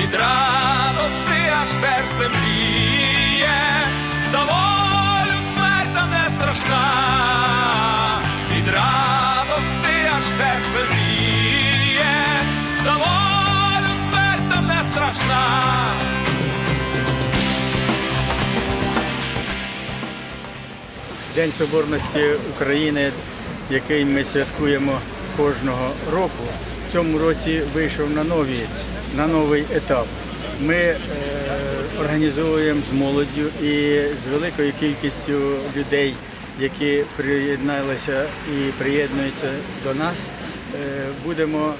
від радости аж серце мріє, за волю смерть не страшна, від радости аж серце мріє, за волю смерть не страшна. День Соборності України, який ми святкуємо кожного року, цьому році вийшов на, нові, на новий етап. Ми е, організовуємо з молоддю і з великою кількістю людей, які приєдналися і приєднуються до нас, е, будемо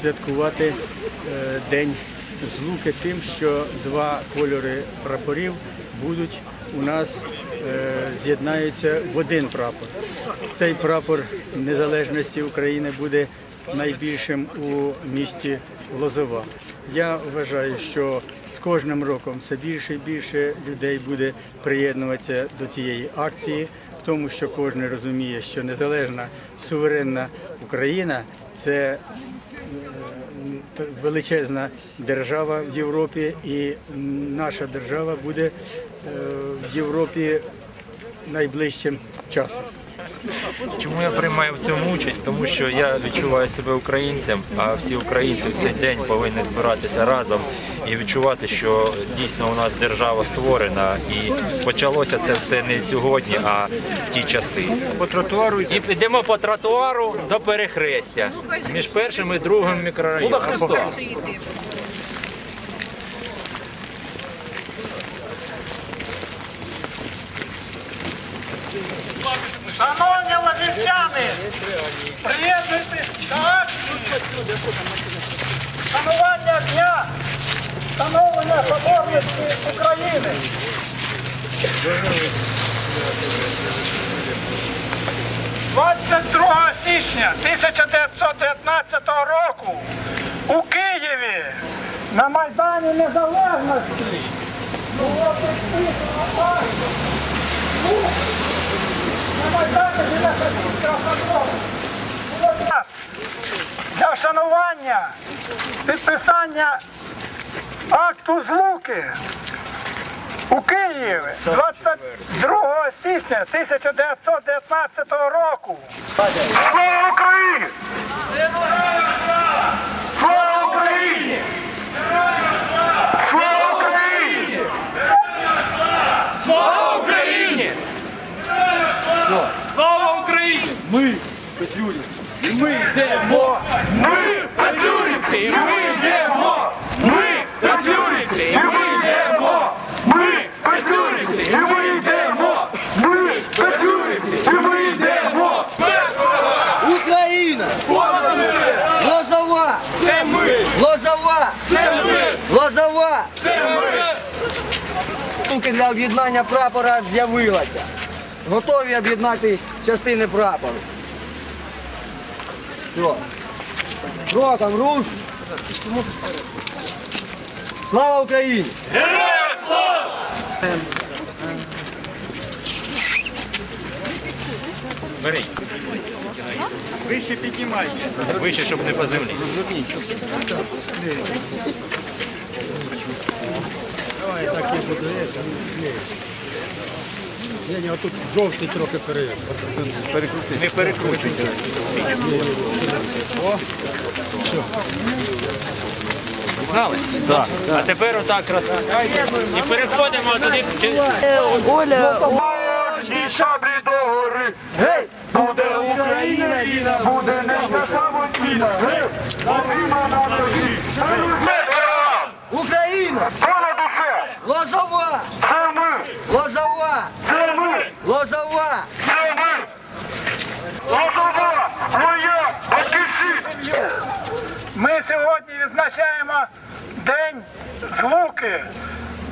святкувати е, День злуки тим, що два кольори прапорів будуть у нас е, з'єднаються в один прапор. Цей прапор незалежності України буде найбільшим у місті Лозова. Я вважаю, що з кожним роком все більше і більше людей буде приєднуватися до цієї акції, тому що кожен розуміє, що незалежна суверенна Україна це величезна держава в Європі, і наша держава буде е, в Європі найближчим часом. Чому я приймаю в цьому участь? Тому що я відчуваю себе українцем, а всі українці в цей день повинні збиратися разом і відчувати, що дійсно у нас держава створена, і почалося це все не сьогодні, а в ті часи. По тротуару і йдемо по тротуару до перехрестя між першим і другим мікрорайоном. Шановні лазівчани, приєднуйтесь до акції шанування дня встановлення соборності України. «22 січня 1919 року у Києві на Майдані Незалежності було підписано акцію на Майдані біля Софійського собору. Було час для шанування підписання акту злуки у Києві 22 січня 1919 року. Слава Україні! Слава Україні! Слава Україні! Слава Україні! Слава Україні! Ми, Петлюрівці, і ми йдемо! Ми, Петлюрівці, і ми йдемо! Ми, Петлюрівці, і ми йдемо! Ми, Петлюрівці, і ми йдемо! Ми, Петлюрівці, і ми йдемо! Україна! Лозова! Це ми! Лозова! Це ми! Лозова! Це ми! Для об'єднання прапора з'явилася. Готові об'єднати частини прапору. Все. Кроком руш. Слава Україні! Бери. Вище піднімайте. Вище, щоб не по землі. Ні, ні, отут жовтий трохи перейде. Не перекручуйте. Знали? Так. А тепер отак розкачайте і переходимо туди. Ложні шаблі до гори! Гей! Буде Україна вільна, буде ненька самостійна! Гей! Славімо на тобі! Україна! Лозова! Це ми! Лозова! Це ми! Лозова! Це ми! Лозова! Моя батьківщина! Ми сьогодні відзначаємо День злуки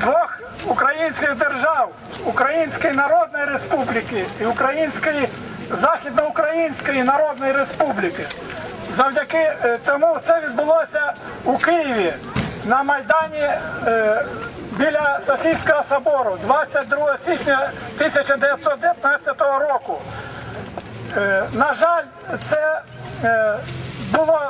двох українських держав Української Народної Республіки і Української Західноукраїнської Народної Республіки. Завдяки е, цьому це відбулося у Києві на Майдані е, біля Софійського собору 22 січня 1919 року. Е, На жаль, це е, було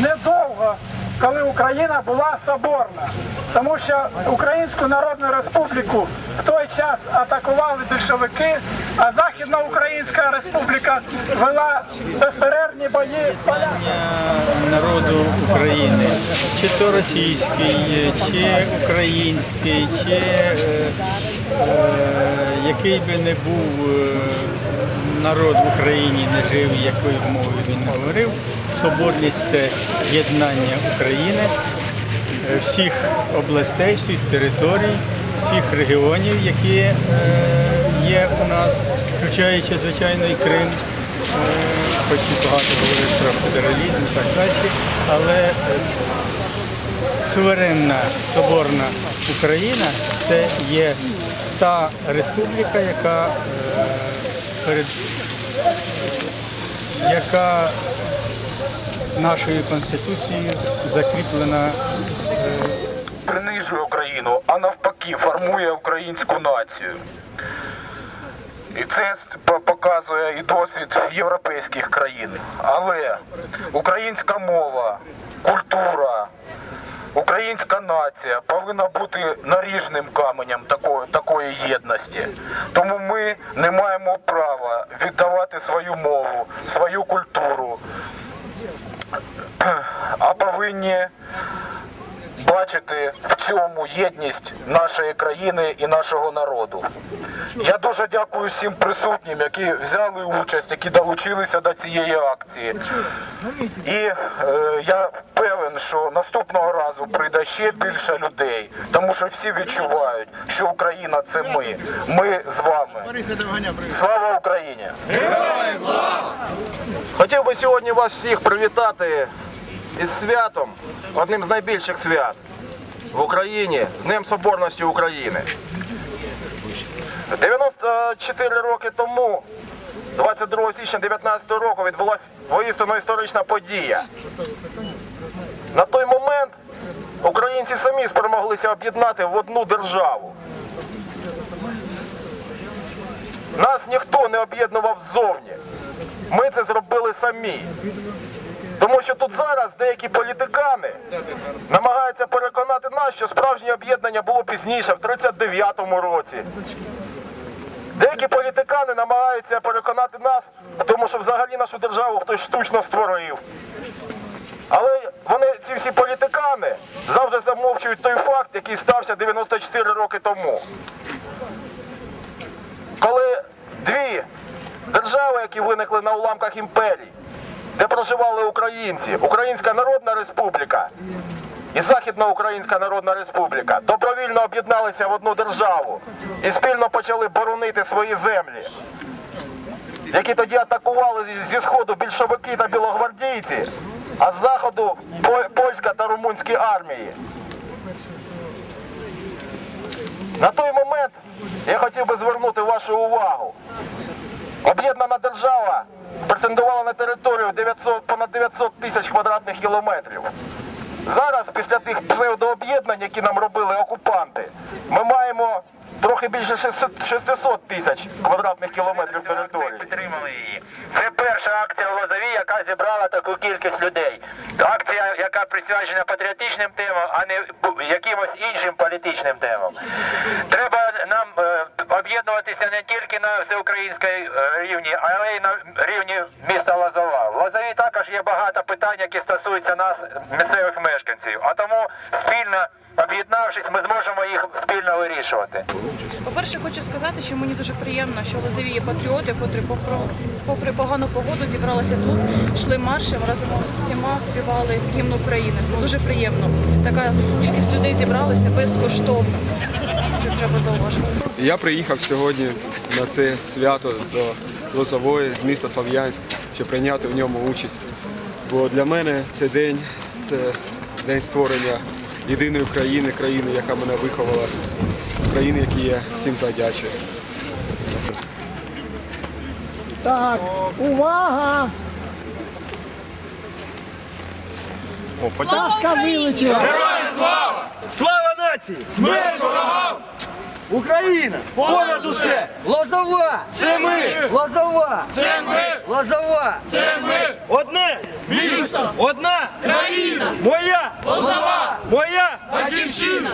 недовго коли Україна була соборна. Тому що Українську Народну Республіку в той час атакували більшовики, а Західна Українська Республіка вела безперервні бої з поляками. народу України, чи то російський, чи український, чи е, е, який би не був е, народ в Україні, не жив, якою мовою він говорив. Соборність це єднання України, е, всіх областей, всіх територій, всіх регіонів, які е, є у нас, включаючи, звичайно, і Крим. Е, Хоч і багато говорить про федералізм і так далі, але суверенна соборна Україна це є та республіка, яка перед яка нашою конституцією закріплена принижує Україну, а навпаки формує українську націю. І це по- показує і досвід європейських країн. Але українська мова, культура, українська нація повинна бути наріжним каменем такої, такої єдності. Тому ми не маємо права віддавати свою мову, свою культуру, а повинні бачити в цьому єдність нашої країни і нашого народу. Я дуже дякую всім присутнім, які взяли участь, які долучилися до цієї акції. І е, я певен, що наступного разу прийде ще більше людей, тому що всі відчувають, що Україна це ми. Ми з вами. Слава Україні! Хотів би сьогодні вас всіх привітати із святом, одним з найбільших свят в Україні, з Днем Соборності України. 94 роки тому, 22 січня 19 року, відбулася воістину історична подія. На той момент українці самі спромоглися об'єднати в одну державу. Нас ніхто не об'єднував ззовні. Ми це зробили самі. Тому що тут зараз деякі політикани намагаються переконати нас, що справжнє об'єднання було пізніше, в 39-му році. Деякі політикани намагаються переконати нас, тому що взагалі нашу державу хтось штучно створив. Але вони, ці всі політикани, завжди замовчують той факт, який стався 94 роки тому. Коли дві держави, які виникли на уламках імперій, де проживали українці, Українська Народна Республіка і Західна Українська Народна Республіка, добровільно об'єдналися в одну державу і спільно почали боронити свої землі, які тоді атакували зі- сходу більшовики та білогвардійці, а з заходу по- польська та румунські армії. На той момент я хотів би звернути вашу увагу. Об'єднана держава претендувала на територію 900, понад 900 тисяч квадратних кілометрів. Зараз, після тих псевдооб'єднань, які нам робили окупанти, ми маємо трохи більше 600 600 тисяч квадратних кілометрів території. Підтримали її. Це перша акція в Лозові, яка зібрала таку кількість людей. Акція, яка присвячена патріотичним темам, а не якимось іншим політичним темам. Треба нам е, об'єднуватися не тільки на всеукраїнській е, рівні, але й на рівні міста Лозова. В Лозові також є багато питань, які стосуються нас, місцевих мешканців. А тому спільно об'єднавшись, ми зможемо їх спільно вирішувати. По-перше, хочу сказати, що мені дуже приємно, що Лозові є патріоти, котрі попри, погану погоду зібралися тут, йшли маршем, разом з усіма співали гімн України. Це дуже приємно. Така кількість людей зібралася безкоштовно. Це треба зауважити. Я приїхав сьогодні на це свято до Лозової з міста Слов'янськ, щоб прийняти в ньому участь. Бо для мене цей день це день створення єдиної країни, країни, яка мене виховала, країни, які я всім завдячую. Так, увага! Пташка вилетіла. Слава нації! Смерть ворогам! Україна! Понад усе! Лозова! Це ми! Лозова! Це ми! Лозова! Це ми! Одне! Місто! Одна! Країна! Моя! Лозова! Моя! Батьківщина!